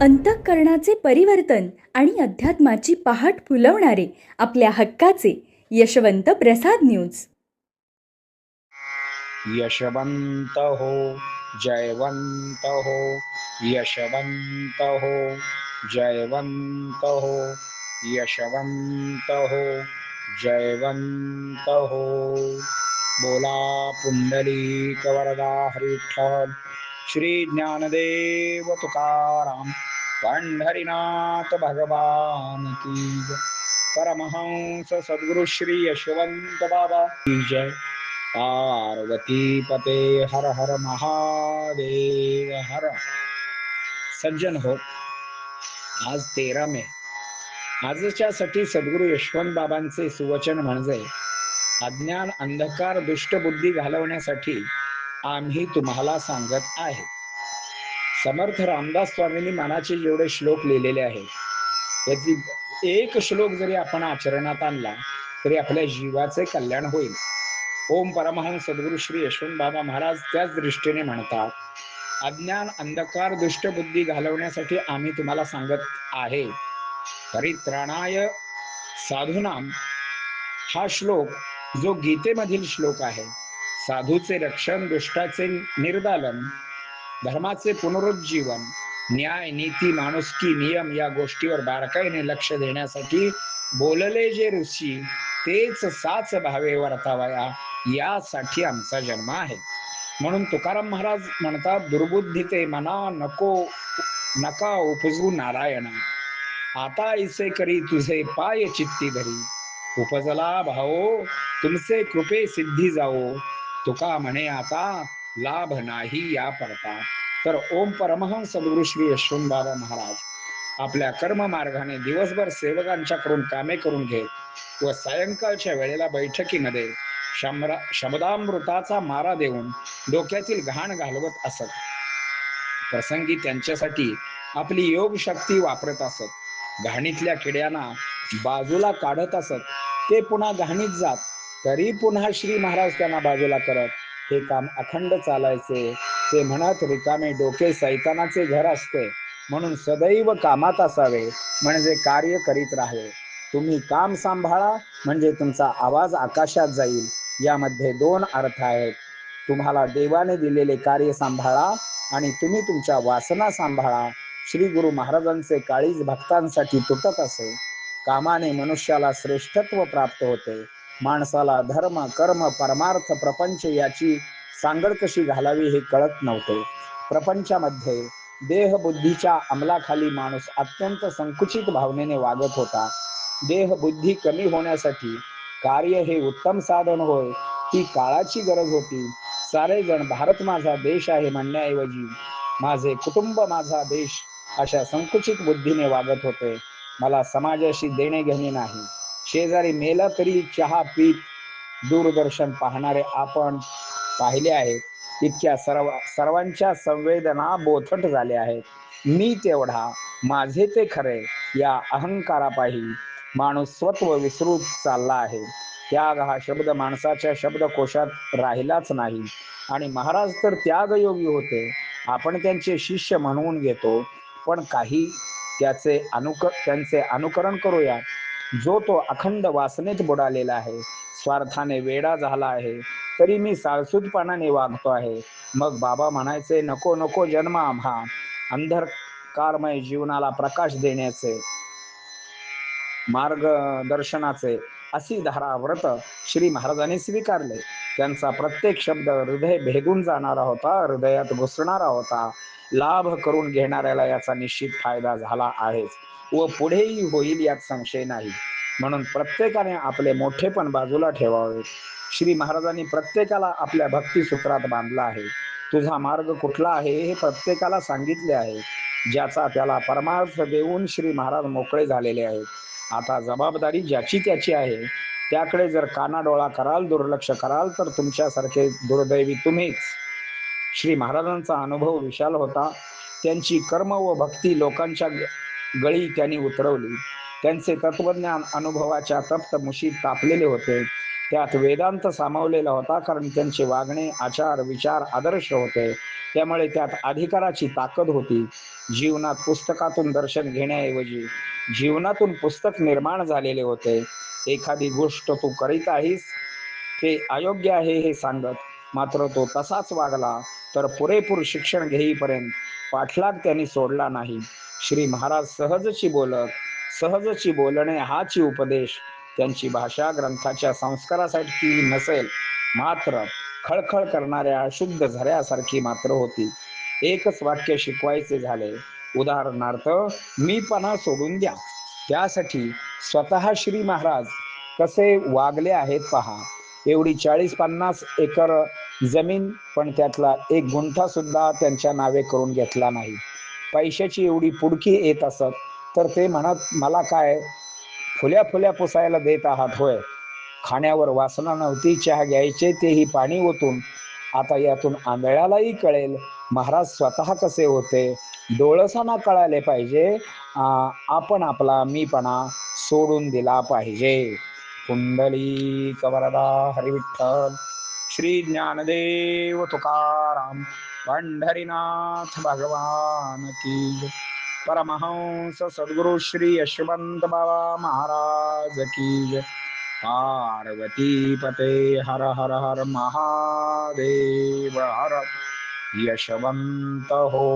अंतःकरणाचे परिवर्तन आणि अध्यात्माची पहाट फुलवणारे आपल्या हक्काचे यशवंत प्रसाद न्यूज. यशवंत हो जयवंत हो यशवंत हो जयवंत हो यशवंत हो जयवंत हो बोला पुंडली कवरदा हरिठ्ठल श्री ज्ञानदेव तुकाराम। पंढरीनाथ भगवान की परमहंस सद्गुरु श्री यशवंत बाबा की जय. पार्वती पते हर हर महादेव हर. सज्जन हो. आज तेरा मे. आजच्यासाठी सद्गुरु यशवंत बाबांचे सुवचन म्हणजे अज्ञान अंधकार दुष्टबुद्धी घालवण्यासाठी आम्ही तुम्हाला सांगत आहे. समर्थ रामदास स्वामींनी मनाचे जेवढे श्लोक लिहिलेले आहेत त्याची एक श्लोक जरी आपण आचरणात आणला तरी आपल्या जीवाचे कल्याण होईल. ओम परमहंस सद्गुरु श्री यशवंत बाबा महाराज त्याच दृष्टीने म्हणतात अज्ञान अंधकार दुष्टबुद्धी घालवण्यासाठी आम्ही तुम्हाला सांगत आहे. परित्राणाय साधूनाम. हा श्लोक जो गीतेमधील श्लोक आहे साधूचे रक्षण दुष्टाचे निर्दालन धर्माचे पुनरुज्जीवन न्याय नीती माणुसकी नियम या गोष्टीवर बारकाईने लक्ष देण्यासाठी बोलले जे ऋषी तेच साच भावे वर्तावया यासाठी आमचा जन्म आहे. म्हणून तुकाराम महाराज म्हणतात दुर्बुद्धी ते मना नको नका उपजू नारायणा. आता इसे करी तुझे पाय चित्ती धरी. उपजला भाओ तुमचे कृपे सिद्धी जाओ तुका म्हणे आता लाभ नाही या पडता तर ओम परमहंस सद्गुरु श्री यशवंत बाबा महाराज आपल्या कर्म मार्गाने दिवसभर सेवकांच्याकडून कामे करून घेत व सायंकाळच्या वेळेला बैठकीमध्ये शब्दामृताचा मारा देऊन डोक्यातील घाण घालवत असत. प्रसंगी त्यांच्यासाठी आपली योग शक्ती वापरत असत. घाणीतल्या किड्यांना बाजूला काढत असत. ते पुन्हा घाणीत जात. तरी पुन्हा श्री महाराज त्यांना बाजूला करत हे काम अखंड चालायचे. ते म्हणत रिकामे डोके सैतानाचे घर असते. म्हणून सदैव कामात असावे. म्हणजे कार्य करीत राहावे. तुम्ही काम सांभाळा म्हणजे तुमचा आवाज आकाशात जाईल. यामध्ये दोन अर्थ आहेत. तुम्हाला देवाने दिलेले कार्य सांभाळा आणि तुम्ही तुमच्या वासना सांभाळा. श्री गुरु महाराजांचे काळीज भक्तांसाठी तुटत असे. कामाने मनुष्याला श्रेष्ठत्व प्राप्त होते. माणसाला धर्म कर्म परमार्थ प्रपंच याची सांगड कशी घालावी हे कळत नव्हते. प्रपंचामध्ये देह बुद्धीच्या अंमलाखाली माणूस अत्यंत संकुचित भावनेने वागत होता. देह बुद्धी कमी होण्यासाठी कार्य हे उत्तम साधन होय ती काळाची गरज होती. सारे जण भारत माझा देश आहे म्हणण्याऐवजी माझे कुटुंब माझा देश अशा संकुचित बुद्धीने वागत होते. मला समाजाशी देणे घेणे नाही. शेजारी मेला तरी चहा पीत दूरदर्शन पाहणारे आपण पाहिले आहेत इतक्या सर्व सर्वांच्या संवेदना बोथट झाल्या आहेत. मी तेवढा माझे ते खरे या अहंकारापायी माणूस स्वत्व विसरूत चालला आहे. त्याग हा शब्द माणसाच्या शब्दकोशात राहिलाच नाही. आणि महाराज तर त्यागयोगी होते. आपण त्यांचे शिष्य म्हणवून घेतो. पण काही त्याचे अनुक त्यांचे अनुकरण करूया. जो तो अखंड वासनेत बुडालेला आहे. स्वार्थाने वेडा झाला आहे. तरी मी साळसूतपणाने वागतो आहे. मग बाबा म्हणायचे नको नको जन्म आम्हा. अंधकारमय जीवनाला प्रकाश देण्याचे मार्गदर्शनाचे. अशी धारा व्रत श्री महाराजांनी स्वीकारले. त्यांचा प्रत्येक शब्द हृदय भेदून जाणारा होता हृदयात घुसणारा होता. लाभ करून घेणाऱ्याला याचा निश्चित फायदा झाला आहेच. व पुढेही होईल यात संशय नाही. म्हणून प्रत्येकाने आपले मोठेपण बाजूला ठेवावे. श्री महाराजांनी प्रत्येकाला आपल्या भक्ती सूत्रात बांधला आहे. तुझा मार्ग कुठला आहे हे प्रत्येकाला सांगितले आहे. ज्याचा त्याला परमार्थ देऊन श्री महाराज मोकळे झालेले आहेत. आता जबाबदारी ज्याची त्याची आहे. त्याकडे जर कानाडोळा कराल दुर्लक्ष कराल तर तुमच्यासारखे दुर्दैवी तुम्हीच. श्री महाराजांचा अनुभव विशाल होता. त्यांची कर्म व भक्ती लोकांच्या गळी त्यांनी उतरवली. त्यांचे तत्वज्ञान अनुभवाच्या तप्त मुशीत तापलेले होते. त्यात वेदांत सामावलेला होता कारण त्यांचे वागणे आचार विचार आदर्श होते. त्यामुळे त्यात अधिकाराची ताकद होती. जीवनात पुस्तकातून दर्शन घेण्याऐवजी जीवनातून पुस्तक निर्माण झालेले होते. एखादी गोष्ट तू करीत आहेस ते अयोग्य आहे हे सांगत मात्र तो तसाच वागला तर पुरेपूर शिक्षण घेईपर्यंत पाठलाग त्यांनी सोडला नाही. श्री महाराज सहजची बोलत सहजची बोलणे हाची उपदेश. त्यांची भाषा ग्रंथाच्या संस्कारासाठी नसेल मात्र खळखळ करणाऱ्या शुद्ध झऱ्यासारखी मात्र होती. एकच वाक्य शिकवायचे झाले. उदाहरणार्थ मी पणा सोडून द्या. त्यासाठी स्वतः श्री महाराज कसे वागले आहेत पहा. एवढी चाळीस पन्नास एकर जमीन पण त्यातला एक गुंठा सुद्धा त्यांच्या नावे करून घेतला नाही. पैशाची एवढी पुडकी येत असत तर ते म्हणत मला काय फुल्या फुल्या पुसायला देत आहात होय? खाण्यावर वासना नव्हती चहा घ्यायचे तेही पाणी ओतून. आता यातून आंधळ्यालाही कळेल महाराज स्वतः कसे होते. डोळसाना कळाले पाहिजे आपण आपला मीपणा सोडून दिला पाहिजे. कुंडली कवरदा हरिविठ्ठल श्री ज्ञानदेव तुकाराम पंढरीनाथ भगवान की परमहंस सद्गुरु श्री यशवंत बाबा महाराज की पार्वती पते हर हर हर महादेव हर यशवंत हो।